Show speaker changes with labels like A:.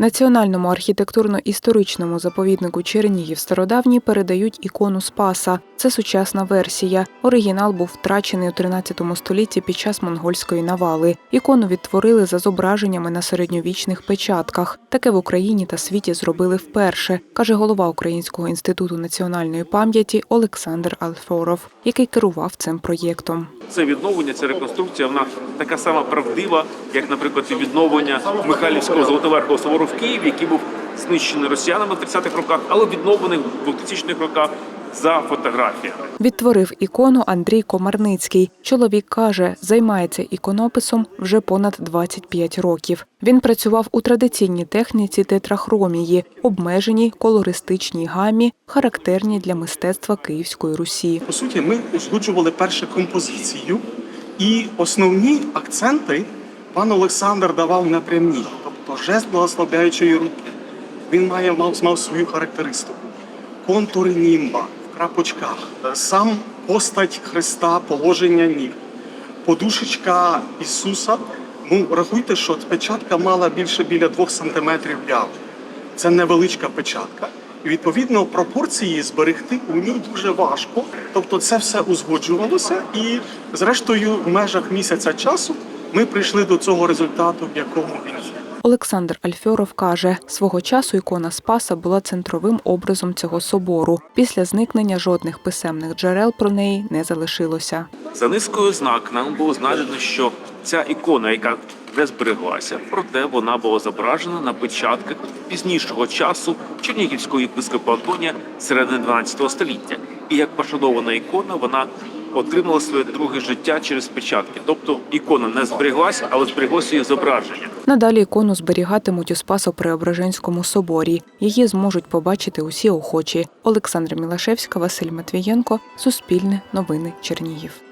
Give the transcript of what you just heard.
A: Національному архітектурно-історичному заповіднику Чернігів Стародавній передають ікону Спаса. Це сучасна версія. Оригінал був втрачений у 13 столітті під час монгольської навали. Ікону відтворили за зображеннями на середньовічних печатках. Таке в Україні та світі зробили вперше, каже голова Українського інституту національної пам'яті Олександр Алфоров, який керував цим проєктом.
B: Це відновлення, ця реконструкція, вона така сама правдива, як, наприклад, і відновлення Михайлівського золотоверхового собору в Києві, який був знищений росіянами в 30-х роках, але відновлений в 2000-х роках за фотографіями.
A: Відтворив ікону Андрій Комарницький. Чоловік каже, займається іконописом вже понад 25 років. Він працював у традиційній техніці тетрахромії, обмеженій колористичній гамі, характерній для мистецтва Київської Русі.
C: По суті, ми узгоджували першу композицію, і основні акценти пан Олександр давав напрямні, тобто жест благословляючої руки. Він має мав, мав свою характеристику. Контури німба крапочках, сам постать Христа, положення ніг, подушечка Ісуса. Ну, рахуйте, що печатка мала більше біля 2 сантиметрів яву. Це невеличка печатка. І відповідно пропорції зберегти у ній дуже важко. Тобто це все узгоджувалося, і зрештою, в межах місяця часу ми прийшли до цього результату, в якому він є.
A: Олександр Альфьоров каже, свого часу ікона Спаса була центровим образом цього собору. Після зникнення жодних писемних джерел про неї не залишилося.
B: За низкою знак нам було знайдено, що ця ікона, яка не збереглася, проте вона була зображена на печатках пізнішого часу Чернігівського єпископа Антонія середини 12 століття. І як пошанована ікона, вона отримала своє друге життя через печатки. Тобто ікона не збереглася, але збереглося її зображення.
A: Надалі ікону зберігатимуть у Спасо-Преображенському соборі. Її зможуть побачити усі охочі. Олександра Мілашевська, Василь Матвієнко, Суспільне, Новини Чернігів.